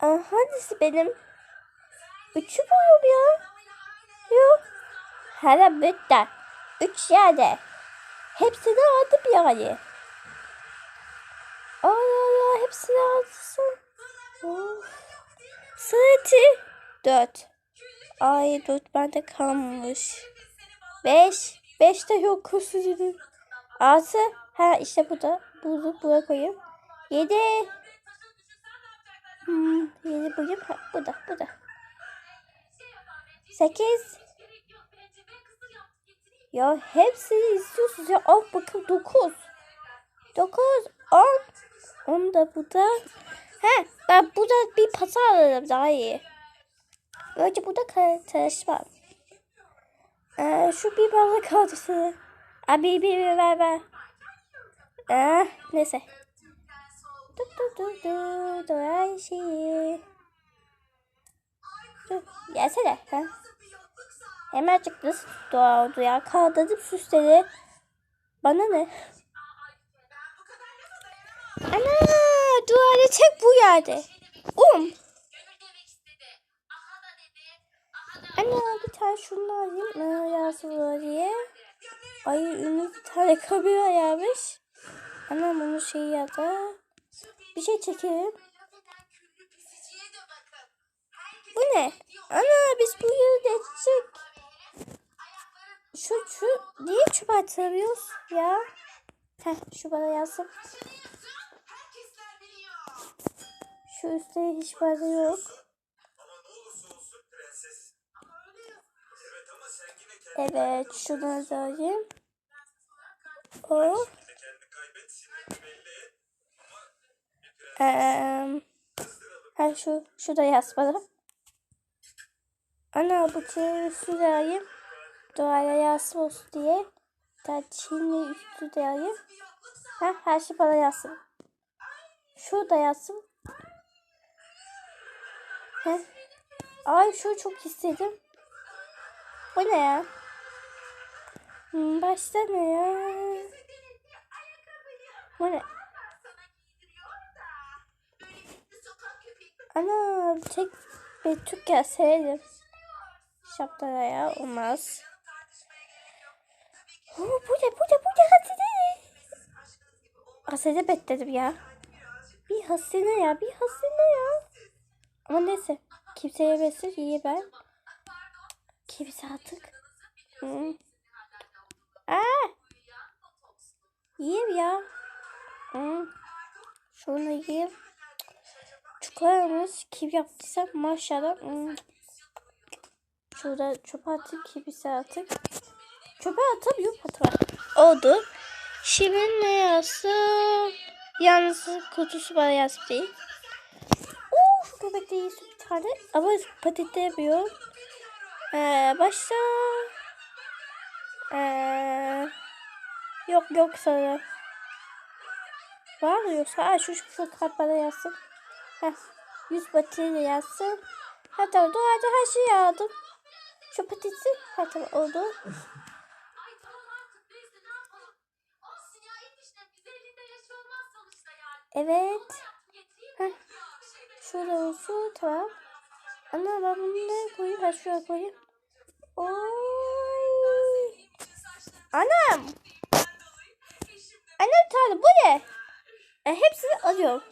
Aa, hangisi benim? Üçü boyum ya. Yok. Hala bitti. Üç yerde. Hepsini aldım yani. Allah Allah hepsini alsın. Of. Sıratı. Dört. Ay dört bende kalmış. Beş. Beş de yok kusurum. Altı. Ha işte bu da. Bunu buraya koyayım. Yedi. Hmm, yedi bugün. Ha, bu da. Bu da. Sekiz. Ya hepsini istiyorsunuz ya. Al bakın dokuz. Dokuz. On. On da bu da. He ben burada bir pata alırım daha iyi. Önce burada var. Ee, şu bir balık kaldısı. Abi bir ver ver. Ee, neyse. Du du du du du her şeyi. Dur. Ha? Hemen çıktı dua oldu ya. Kaldırdım süsleri. Bana ne? Ana duvara çek bu yerde. Um. Anne bir tane şunu alayım. Ne yazıyor diye. Ay ünlü bir tane kamera yapmış. Anam bunu şey ya. Bir şey çekelim. Bu ne? Ana biz bu yıl geçecek. Şu şu niye çöpe atamıyoruz ya? Heh şu bana yazsın. Şu üstte hiç bana yok. Evet şunu da alayım. O. Ha şu şu da yaz bana. Ana bu üstü de alayım. Doğaya yazsın diye. Da Çinli üstü de alayım. Ha her şey bana yazsın. Şu da yazsın. He. Ay şu çok istedim. Bu ne ya? Hmm, başta ne ya? Bu ne? Ana tek bir Türk gelseydim. Şaplara ya olmaz. Oo, bu ne bu ne bu ne hasene. Hasene bekledim ya. Bir hasene ya bir hasene ya. Ama neyse. Kimse yemesin iyi ben. Kimse artık. Hmm. Aa! Yiyeyim ya. Hmm. Şunu yiyeyim. Çikolamız kim yaptıysa maşallah. Hmm. Şurada çöpe atayım kimse artık. Çöpe atamıyor patron. Oldu. Şimdi ne yazsın? Yalnız kutusu bana yazıp değil. Oo, şu köpek de iyisin bir tane. Ama patitlemiyor. Ee, başta. Ee, yok yok sana. Var mı yoksa? Aa, şu şu kart bana yazsın. Heh, 100 batiyle yazsın. Ha tamam doğada her şeyi aldım. Şu patisi. Ha tamam oldu. Evet. Heh. Şurada olsun tamam. Ana ben bunu nereye koyayım? Ha şuraya koyayım. Oy. Anam. Anam tanrım bu ne? E, hepsini alıyorum.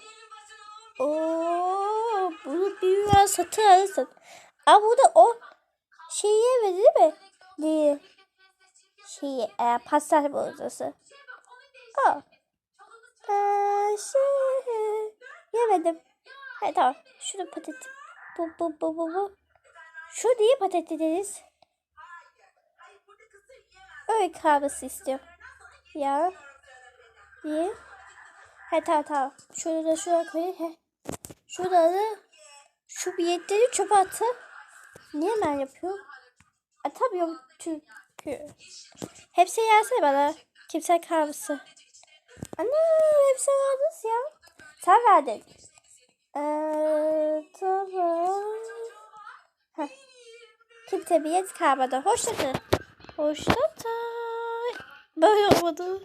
Oo, bunu biraz satın alırsın. Ama burada o şeyi yemedi değil mi? Değil. Şeyi, e, pastane bozası. Aa. Ee, şey, yemedim. Hayır tamam. Şunu patates. Bu, bu, bu, bu, bu. Şu niye patates dediniz? Öyle kahvesi istiyorum. Ya. Niye? He tamam tamam. Şunu da şuraya koyayım. He. Şurada da şu biletleri çöpe atı. Niye ben yapıyorum? Atamıyorum çünkü. Hepsi gelsene bana. Kimse kahvesi. Ana hepsi aldınız ya. Sen verdin. Ee, tamam. Heh. Kimse bilet kalmadı. Hoşça kal. Hoşça kal. Böyle olmadı.